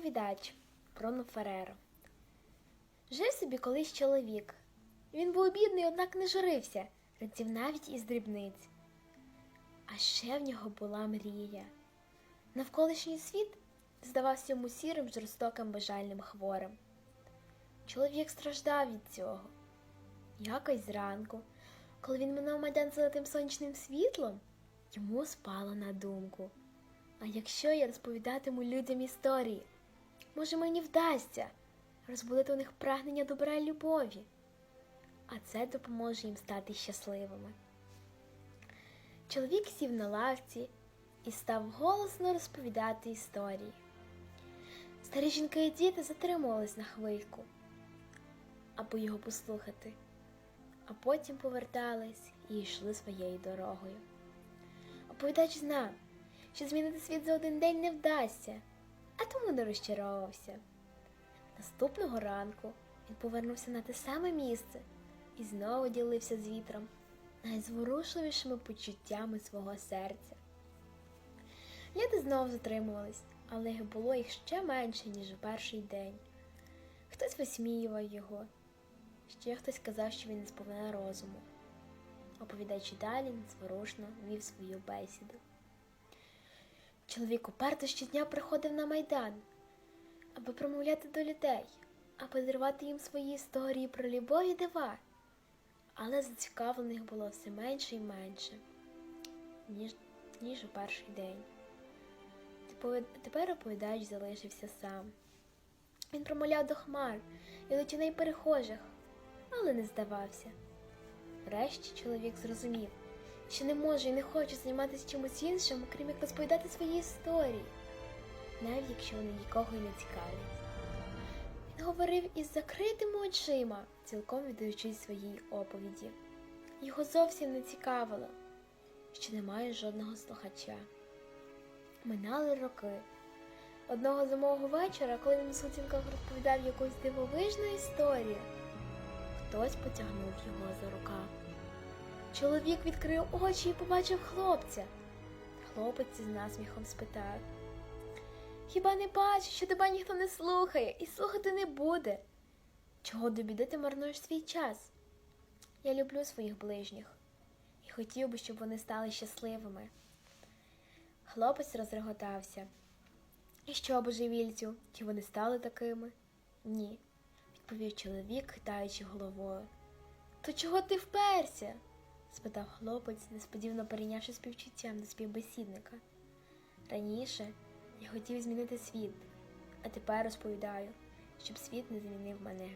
Оповідач Бруно Фереро. Жив собі колись чоловік. Він був бідний, однак не журився, радів навіть із дрібниць. А ще в нього була мрія. Навколишній світ здавався йому сірим, жорстоким, бажальним хворим. Чоловік страждав від цього. Якось зранку, коли він минув майдан золотим сонячним світлом, йому спало на думку. А якщо я розповідатиму людям історії, може мені вдасться розбудити у них прагнення добра і любові, а це допоможе їм стати щасливими. Чоловік сів на лавці і став голосно розповідати історії. Старі жінки і діти затримувались на хвильку, аби його послухати, а потім повертались і йшли своєю дорогою. Оповідач знав, що змінити світ за один день не вдасться, а тому не розчаровувався. Наступного ранку він повернувся на те саме місце і знову ділився з вітром найзворушливішими почуттями свого серця. Люди знову затримувались, але було їх ще менше, ніж у перший день. Хтось висміював його, ще хтось казав, що він не сповна розуму. Оповідаючи далі, незворушно вів свою бесіду. Чоловік уперто щодня приходив на майдан, аби промовляти до людей, аби дарувати їм свої історії про любов і дива. Але зацікавлених було все менше і менше, ніж, ніж у перший день. Тепер- оповідач залишився сам. Він промовляв до хмар і до тіней перехожих, але не здавався. Врешті чоловік зрозумів, що не може і не хоче займатися чимось іншим, окрім як розповідати свої історії, навіть якщо вони нікого і не цікавлять. Він говорив із закритими очима, цілком віддаючись своїй оповіді. Його зовсім не цікавило, що немає жодного слухача. Минали роки. Одного зимового вечора, коли він у сутінках розповідав якусь дивовижну історію, хтось потягнув його за рукав. Чоловік відкрив очі і побачив хлопця. Хлопець із насміхом спитав: Хіба не бачиш, що тебе ніхто не слухає і слухати не буде? Чого до біди ти марнуєш свій час? Я люблю своїх ближніх і хотів би, щоб вони стали щасливими. Хлопець розреготався. І що, божевільцю, чи вони стали такими? Ні, відповів чоловік, хитаючи головою. То чого ти вперся? Спитав хлопець, несподівано перейнявши співчуттям до співбесідника. Раніше я хотів змінити світ, а тепер розповідаю, щоб світ не змінив мене.